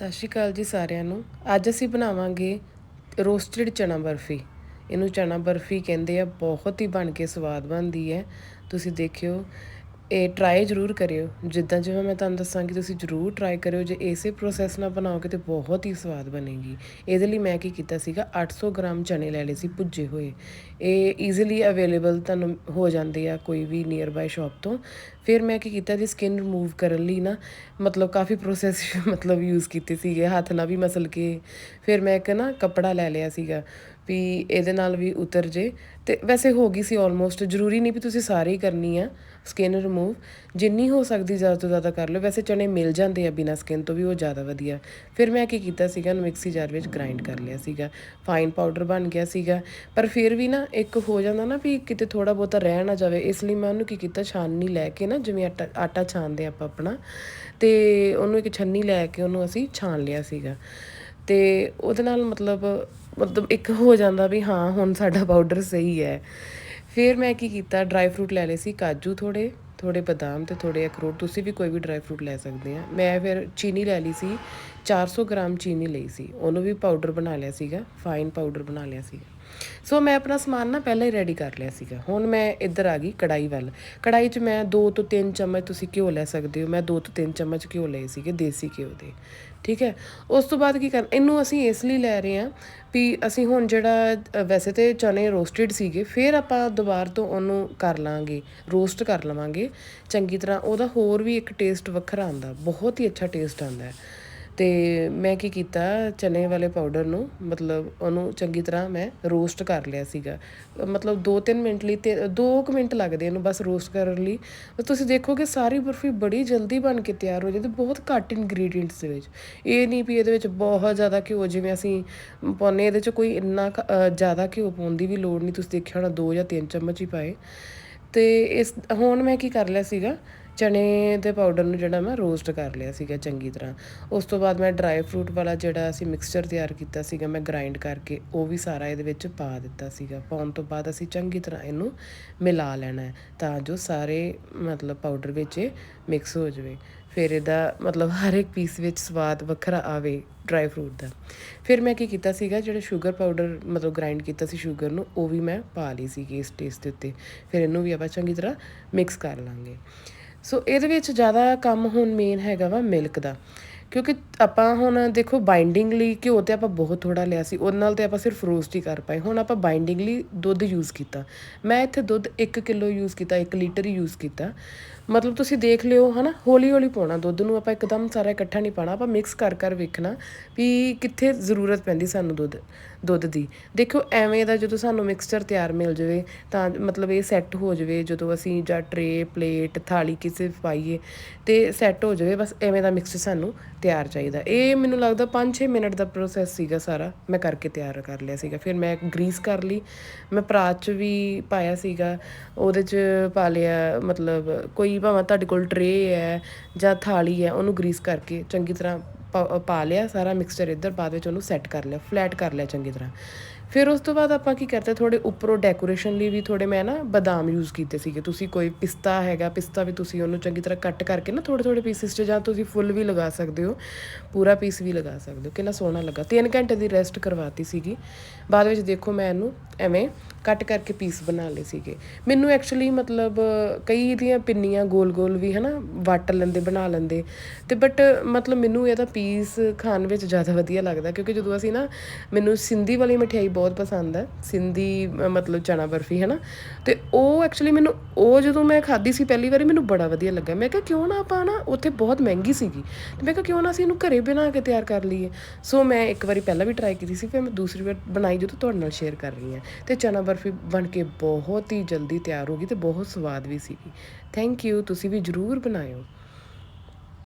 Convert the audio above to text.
ਸਤਿ ਸ਼੍ਰੀ ਅਕਾਲ ਜੀ ਸਾਰਿਆਂ ਨੂੰ। ਅੱਜ ਅਸੀਂ ਬਣਾਵਾਂਗੇ ਰੋਸਟਡ ਚਨਾ ਬਰਫੀ। ਇਹਨੂੰ ਚਨਾ ਬਰਫੀ ਕਹਿੰਦੇ ਆ, ਬਹੁਤ ਹੀ ਬਣ ਕੇ ਸਵਾਦ ਬਣਦੀ ਹੈ। ਤੁਸੀਂ ਦੇਖਿਓ ਇਹ ਟਰਾਈ ਜ਼ਰੂਰ ਕਰਿਓ। ਜਿੱਦਾਂ ਜਿਵੇਂ ਮੈਂ ਤੁਹਾਨੂੰ ਦੱਸਾਂਗੀ ਤੁਸੀਂ ਜ਼ਰੂਰ ਟਰਾਈ ਕਰਿਓ, ਜੇ ਇਸੇ ਪ੍ਰੋਸੈਸ ਨਾਲ ਬਣਾਓਗੇ ਤੇ ਬਹੁਤ ਹੀ ਸਵਾਦ ਬਣੇਗੀ। ਇਹਦੇ ਲਈ ਮੈਂ ਕੀ ਕੀਤਾ ਸੀਗਾ 800 ਗ੍ਰਾਮ ਚਨੇ ਲੈ ਲਏ ਸੀ ਭੁੱਜੇ ਹੋਏ। ਇਹ ਈਜ਼ੀਲੀ ਅਵੇਲੇਬਲ ਤੁਹਾਨੂੰ ਹੋ ਜਾਂਦੇ ਆ ਕੋਈ ਵੀ ਨੀਅਰ ਬਾਈ ਸ਼ਾਪ ਤੋਂ। ਫਿਰ ਮੈਂ ਕੀ ਕੀਤਾ ਜੀ ਸਕਿਨ ਰਿਮੂਵ ਕਰਨ ਲਈ ਨਾ, ਮਤਲਬ ਕਾਫੀ ਪ੍ਰੋਸੈਸ ਮਤਲਬ ਯੂਜ਼ ਕੀਤੇ ਸੀਗੇ, ਹੱਥ ਨਾਲ ਵੀ ਮਸਲ ਕੇ। ਫਿਰ ਮੈਂ ਇੱਕ ਨਾ ਕੱਪੜਾ ਲੈ ਲਿਆ ਸੀਗਾ। ਵੀ ਇਹਦੇ ਨਾਲ ਵੀ ਉਤਰ ਜੇ। ਤੇ ਵੈਸੇ ਹੋ ਗਈ ਸੀ ਆਲਮੋਸਟ ਜ਼ਰੂਰੀ ਨਹੀਂ ਵੀ ਤੁਸੀਂ ਸਾਰੇ ਹੀ ਕਰਨੀ ਆ ਸਕਿਨ ਰਿਮੂਵ ਜਿੰਨੀ ਹੋ ਸਕਦੀ ਜ਼ਿਆਦਾ ਤੋਂ ਜ਼ਿਆਦਾ ਕਰ ਲਓ। ਵੈਸੇ ਚਨੇ ਮਿਲ ਜਾਂਦੇ ਆ ਬਿਨਾ ਸਕਿਨ ਤੋਂ ਵੀ, ਉਹ ਜ਼ਿਆਦਾ ਵਧੀਆ। ਫਿਰ ਮੈਂ ਕੀ ਕੀਤਾ ਸੀਗਾ ਨੂੰ ਮਿਕਸੀ ਜਾਰ ਵਿੱਚ ਗ੍ਰਾਈਂਡ ਕਰ ਲਿਆ ਸੀਗਾ। ਫਾਈਨ ਪਾਊਡਰ ਬਣ ਗਿਆ ਸੀਗਾ। ਪਰ ਫਿਰ ਵੀ ਨਾ ਇੱਕ ਹੋ ਜਾਂਦਾ ਨਾ ਵੀ ਕਿਤੇ ਥੋੜਾ ਬਹੁਤਾ ਰਹਿ ਨਾ ਜਾਵੇ। ਇਸ ਲਈ ਮੈਂ ਉਹਨੂੰ ਕੀ ਕੀਤਾ ਛਾਨਣੀ ਲੈ ਕੇ ਨਾ, ਜਿਵੇਂ ਆਟਾ ਆਟਾ ਛਾਣਦੇ ਆਪਾਂ ਆਪਣਾ, ਤੇ ਉਹਨੂੰ ਇੱਕ ਛੰਨੀ ਲੈ ਕੇ ਉਹਨੂੰ ਅਸੀਂ ਛਾਣ ਲਿਆ ਸੀਗਾ। ਤੇ ਉਹਦੇ ਨਾਲ ਮਤਲਬ ਮਤਲਬ ਇੱਕ ਹੋ ਜਾਂਦਾ ਵੀ ਹਾਂ, ਹੁਣ ਸਾਡਾ ਪਾਊਡਰ ਸਹੀ ਹੈ। ਫਿਰ ਮੈਂ ਕੀ ਕੀਤਾ ਡਰਾਈ ਫਰੂਟ ਲੈ ਲਏ ਸੀ, ਕਾਜੂ ਥੋੜੇ ਥੋੜੇ ਬਦਾਮ ਤੇ ਥੋੜੇ ਅਖਰੋਟ, ਤੁਸੀਂ ਵੀ ਕੋਈ ਵੀ ਡਰਾਈ ਫਰੂਟ ਲੈ ਸਕਦੇ ਆ। ਮੈਂ ਫਿਰ ਚੀਨੀ ਲੈ ਲਈ ਸੀ 400 ਗ੍ਰਾਮ ਚੀਨੀ ਲਈ ਸੀ। ਉਹਨੂੰ ਵੀ ਪਾਊਡਰ ਬਣਾ ਲਿਆ ਸੀਗਾ ਫਾਈਨ ਪਾਊਡਰ ਬਣਾ ਲਿਆ ਸੀਗਾ। ਸੋ ਮੈਂ ਆਪਣਾ ਸਮਾਨ ਨਾ ਪਹਿਲਾਂ ਹੀ ਰੈਡੀ ਕਰ ਲਿਆ ਸੀਗਾ। ਹੁਣ ਮੈਂ ਇੱਧਰ ਆ ਗਈ ਕੜਾਈ ਵੱਲ। ਕੜਾਈ 'ਚ ਮੈਂ 2 ਤੋਂ 3 ਚਮਚ ਤੁਸੀਂ ਘਿਓ ਲੈ ਸਕਦੇ ਹੋ। ਮੈਂ 2 ਤੋਂ 3 ਚਮਚ ਘਿਓ ਲਏ ਸੀਗੇ, ਦੇਸੀ ਘਿਓ ਦੇ। ਠੀਕ ਹੈ? ਉਸ ਤੋਂ ਬਾਅਦ ਕੀ ਕਰ, ਇਹਨੂੰ ਅਸੀਂ ਇਸ ਲਈ ਲੈ ਰਹੇ ਹਾਂ ਵੀ ਅਸੀਂ ਹੁਣ ਜਿਹੜਾ ਵੈਸੇ ਤੇ ਚਨੇ ਰੋਸਟਡ ਸੀਗੇ, ਫਿਰ ਆਪਾਂ ਦੁਬਾਰਾ ਤੋਂ ਉਹਨੂੰ ਕਰ ਲਾਂਗੇ ਰੋਸਟ ਕਰ ਲਵਾਂਗੇ। ਚੰਗੀ ਤਰ੍ਹਾਂ ਉਹਦਾ ਹੋਰ ਵੀ ਇੱਕ ਟੇਸਟ ਵੱਖਰਾ ਆਉਂਦਾ। ਬਹੁਤ ਹੀ ਅੱਛਾ ਟੇਸਟ ਆਉਂਦਾ ਹੈ। ਤੇ ਮੈਂ ਕੀ ਕੀਤਾ, ਚਨੇ ਵਾਲੇ ਪਾਊਡਰ ਨੂੰ ਮਤਲਬ ਉਹਨੂੰ ਚੰਗੀ ਤਰ੍ਹਾਂ ਮੈਂ ਰੋਸਟ ਕਰ ਲਿਆ ਸੀਗਾ। ਮਤਲਬ 2-3 ਮਿੰਟ ਲਈ ਤੇ 2 ਮਿੰਟ ਲੱਗਦੇ ਇਹਨੂੰ ਬਸ ਰੋਸਟ ਕਰਨ ਲਈ। ਤਾਂ ਤੁਸੀਂ ਦੇਖੋਗੇ ਸਾਰੀ ਬਰਫੀ ਬੜੀ ਜਲਦੀ ਬਣ ਕੇ ਤਿਆਰ ਹੋ ਜਾਂਦੀ ਬਹੁਤ ਘੱਟ ਇਨਗਰੀਡੀਅੰਟਸ ਦੇ ਵਿੱਚ। ਇਹ ਨਹੀਂ ਵੀ ਇਹਦੇ ਵਿੱਚ ਬਹੁਤ ਜ਼ਿਆਦਾ ਘਿਓ, ਜਿਵੇਂ ਅਸੀਂ ਪਾਉਂਦੇ ਇਹਦੇ 'ਚ ਕੋਈ ਇੰਨਾ ਜ਼ਿਆਦਾ ਘਿਓ ਪਾਉਣ ਦੀ ਵੀ ਲੋੜ ਨਹੀਂ, ਤੁਸੀਂ ਦੇਖਿਆ ਹੋਣਾ 2 ਜਾਂ 3 ਚਮਚ ਹੀ ਪਾਏ। ਤੇ ਇਸ, ਹੁਣ ਮੈਂ ਕੀ ਕਰ ਲਿਆ ਸੀਗਾ ਚਨੇ ਦੇ ਪਾਊਡਰ ਨੂੰ ਜਿਹੜਾ ਮੈਂ ਰੋਸਟ ਕਰ ਲਿਆ ਸੀਗਾ ਚੰਗੀ ਤਰ੍ਹਾਂ। ਉਸ ਤੋਂ ਬਾਅਦ ਮੈਂ ਡਰਾਈ ਫਰੂਟ ਵਾਲਾ ਜਿਹੜਾ ਅਸੀਂ ਮਿਕਸਚਰ ਤਿਆਰ ਕੀਤਾ ਸੀਗਾ, ਮੈਂ ਗ੍ਰਾਈਂਡ ਕਰਕੇ ਉਹ ਵੀ ਸਾਰਾ ਇਹਦੇ ਵਿੱਚ ਪਾ ਦਿੱਤਾ ਸੀਗਾ। ਪਾਉਣ ਤੋਂ ਬਾਅਦ ਅਸੀਂ ਚੰਗੀ ਤਰ੍ਹਾਂ ਇਹਨੂੰ ਮਿਲਾ ਲੈਣਾ ਹੈ ਤਾਂ ਜੋ ਸਾਰੇ ਮਤਲਬ ਪਾਊਡਰ ਵਿੱਚ ਮਿਕਸ ਹੋ ਜਾਵੇ। ਫਿਰ ਇਹਦਾ ਮਤਲਬ ਹਰ ਇੱਕ ਪੀਸ ਵਿੱਚ ਸਵਾਦ ਵੱਖਰਾ ਆਵੇ ਡਰਾਈ ਫਰੂਟ ਦਾ। ਫਿਰ ਮੈਂ ਕੀ ਕੀਤਾ ਸੀਗਾ, ਜਿਹੜਾ ਸ਼ੂਗਰ ਪਾਊਡਰ ਮਤਲਬ ਗ੍ਰਾਈਂਡ ਕੀਤਾ ਸੀ ਸ਼ੂਗਰ ਨੂੰ, ਉਹ ਵੀ ਮੈਂ ਪਾ ਲਈ ਸੀਗੀ ਇਸ ਟੇਸਟ ਦੇ ਉੱਤੇ। ਫਿਰ ਇਹਨੂੰ ਵੀ ਆਪਾਂ ਚੰਗੀ ਤਰ੍ਹਾਂ ਮਿਕਸ ਕਰ ਲਾਂਗੇ। ਸੋ ਇਹਦੇ ਵਿੱਚ ਜ਼ਿਆਦਾ ਕੰਮ ਹੁਣ ਮੇਨ ਹੈਗਾ ਵਾ ਮਿਲਕ ਦਾ। ਕਿਉਂਕਿ ਆਪਾਂ ਹੁਣ ਦੇਖੋ ਬਾਈਂਡਿੰਗ ਲਈ ਘਿਓ ਤੇ ਆਪਾਂ ਬਹੁਤ ਥੋੜਾ ਲਿਆ ਸੀ, ਉਹਦੇ ਨਾਲ ਤੇ ਆਪਾਂ ਸਿਰਫ ਰੋਸਟ ਹੀ ਕਰ ਪਾਏ। ਹੁਣ ਆਪਾਂ ਬਾਈਂਡਿੰਗ ਲਈ ਦੁੱਧ ਯੂਜ਼ ਕੀਤਾ। ਮੈਂ ਇੱਥੇ ਦੁੱਧ 1 ਕਿਲੋ ਯੂਜ਼ ਕੀਤਾ 1 ਲੀਟਰ ਹੀ ਯੂਜ਼ ਕੀਤਾ। ਮਤਲਬ ਤੁਸੀਂ ਦੇਖ ਲਿਓ, ਹਨਾ? ਹੌਲੀ ਹੌਲੀ ਪਾਉਣਾ ਦੁੱਧ ਨੂੰ, ਆਪਾਂ ਇੱਕਦਮ ਸਾਰਾ ਇਕੱਠਾ ਨਹੀਂ ਪਾਣਾ ਆਪਾਂ ਮਿਕਸ ਕਰ ਕਰ ਵੇਖਣਾ ਵੀ ਕਿੱਥੇ ਜ਼ਰੂਰਤ ਪੈਂਦੀ ਸਾਨੂੰ ਦੁੱਧ ਦੁੱਧ ਦੀ। ਦੇਖੋ ਐਵੇਂ ਦਾ ਜਦੋਂ ਸਾਨੂੰ ਮਿਕਸਚਰ ਤਿਆਰ ਮਿਲ ਜਾਵੇ, ਤਾਂ ਮਤਲਬ ਇਹ ਸੈੱਟ ਹੋ ਜਾਵੇ, ਜਦੋਂ ਅਸੀਂ ਜਾਂ ਟਰੇ ਪਲੇਟ ਥਾਲੀ ਕਿਸੇ ਪਾਈਏ, ਤੇ ਸੈੱਟ ਹੋ ਜਾਵੇ, ਬਸ ਐਵੇਂ ਦਾ ਮਿਕਸਚਰ ਸਾਨੂੰ ਤਿਆਰ ਚਾਹੀਦਾ। ਇਹ ਮੈਨੂੰ ਲੱਗਦਾ 5-6 ਮਿੰਟ ਦਾ ਪ੍ਰੋਸੈਸ ਸੀਗਾ ਸਾਰਾ, ਮੈਂ ਕਰਕੇ ਤਿਆਰ ਕਰ ਲਿਆ ਸੀਗਾ। ਫਿਰ ਮੈਂ ਗਰੀਸ ਕਰ ਲਈ, ਮੈਂ ਪਰਾਤ 'ਚ ਵੀ ਪਾਇਆ ਸੀਗਾ, ਉਹਦੇ 'ਚ ਪਾ ਲਿਆ, ਮਤਲਬ ਕੋਈ ਭਾਵੇਂ ਤੁਹਾਡੇ ਕੋਲ ਟਰੇ ਹੈ ਜਾਂ ਥਾਲੀ ਹੈ, ਉਹਨੂੰ ਗਰੀਸ ਕਰਕੇ ਚੰਗੀ ਤਰ੍ਹਾਂ ਪਾ- ਪਾ ਲਿਆ, ਸਾਰਾ ਮਿਕਸਚਰ ਇੱਧਰ ਬਾਅਦ ਵਿੱਚ ਉਹਨੂੰ ਸੈੱਟ ਕਰ ਲਿਆ ਫਲੈਟ ਕਰ ਲਿਆ ਚੰਗੀ ਤਰ੍ਹਾਂ। ਫਿਰ ਉਸ ਤੋਂ ਬਾਅਦ ਆਪਾਂ ਕੀ ਕਰਦੇ ਥੋੜੇ ਉੱਪਰੋਂ ਡੈਕੋਰੇਸ਼ਨ ਲਈ ਵੀ ਥੋੜੇ ਮੈਂ ਨਾ ਬਦਾਮ ਯੂਜ਼ ਕੀਤੇ ਸੀਗੇ। ਤੁਸੀਂ ਕੋਈ ਪਿਸਤਾ ਹੈਗਾ, ਪਿਸਤਾ ਵੀ ਤੁਸੀਂ ਉਹਨੂੰ ਚੰਗੀ ਤਰ੍ਹਾਂ ਕੱਟ ਕਰਕੇ ਨਾ ਥੋੜੇ ਥੋੜੇ ਪੀਸਿਸ 'ਚ ਜਾਂ ਤੁਸੀਂ ਫੁੱਲ ਵੀ ਲਗਾ ਸਕਦੇ ਹੋ, ਪੂਰਾ ਪੀਸ ਵੀ ਲਗਾ ਸਕਦੇ ਹੋ। ਕਿੰਨਾ ਸੋਹਣਾ ਲੱਗਾ। 3 ਘੰਟੇ ਦੀ ਰੈਸਟ ਕਰਵਾਤੀ ਸੀਗੀ। ਬਾਅਦ ਵਿੱਚ ਦੇਖੋ ਮੈਂ ਇਹਨੂੰ ਐਵੇਂ ਕੱਟ ਕਰਕੇ ਪੀਸ ਬਣਾ ਲਏ ਸੀਗੇ। ਮੈਨੂੰ ਐਕਚੁਅਲੀ ਮਤਲਬ ਕਈ ਦੀਆਂ ਪਿੰਨੀਆਂ ਗੋਲ-ਗੋਲ ਵੀ ਹਨਾ ਵੱਟ ਲੈਂਦੇ, ਬਣਾ ਲੈਂਦੇ। ਤੇ ਬਟ ਮਤਲਬ ਮੈਨੂੰ ਇਹਦਾ ਪੀਸ ਖਾਣ ਵਿੱਚ ਜ਼ਿਆਦਾ ਵਧੀਆ ਲੱਗਦਾ, ਕਿਉਂਕਿ ਜਦੋਂ ਅਸੀਂ ਨਾ ਮੈਨੂੰ ਸਿੰਧੀ ਵਾਲੀ ਮਠਿਆਈ ਬਹੁਤ ਪਸੰਦ ਹੈ, ਸਿੰਧੀ ਮਤਲਬ ਚਣਾ ਬਰਫੀ ਹੈ ਨਾ ਤੇ ਉਹ ਐਕਚੁਅਲੀ ਮੈਨੂੰ, ਉਹ ਜਦੋਂ ਮੈਂ ਖਾਧੀ ਸੀ ਪਹਿਲੀ ਵਾਰੀ, ਮੈਨੂੰ ਬੜਾ ਵਧੀਆ ਲੱਗਾ ਮੈਂ ਕਿਹਾ, ਕਿਉਂ ਨਾ ਆਪਾਂ ਨਾ, ਉੱਥੇ ਬਹੁਤ ਮਹਿੰਗੀ ਸੀਗੀ। ਤੇ ਮੈਂ ਕਿਹਾ, ਕਿਉਂ ਨਾ ਅਸੀਂ ਇਹਨੂੰ ਘਰੇ ਬਣਾ ਕੇ ਤਿਆਰ ਕਰ ਲਈਏ? ਸੋ ਮੈਂ ਇੱਕ ਵਾਰੀ ਪਹਿਲਾਂ ਵੀ ਟਰਾਈ ਕੀਤੀ ਸੀ, ਫਿਰ ਮੈਂ ਦੂਸਰੀ ਵਾਰ ਬਣਾਈ ਜਦੋਂ ਤੁਹਾਡੇ ਨਾਲ ਸ਼ੇਅਰ ਕਰ ਰਹੀ ਹਾਂ। ਤੇ ਚਨਾ ਬਰਫੀ ਬਣ ਕੇ ਬਹੁਤ ਹੀ ਜਲਦੀ ਤਿਆਰ ਹੋ ਗਈ ਤੇ ਬਹੁਤ ਸਵਾਦ ਵੀ ਸੀਗੀ। ਥੈਂਕ ਯੂ ਤੁਸੀਂ ਵੀ ਜਰੂਰ ਬਣਾਇਓ।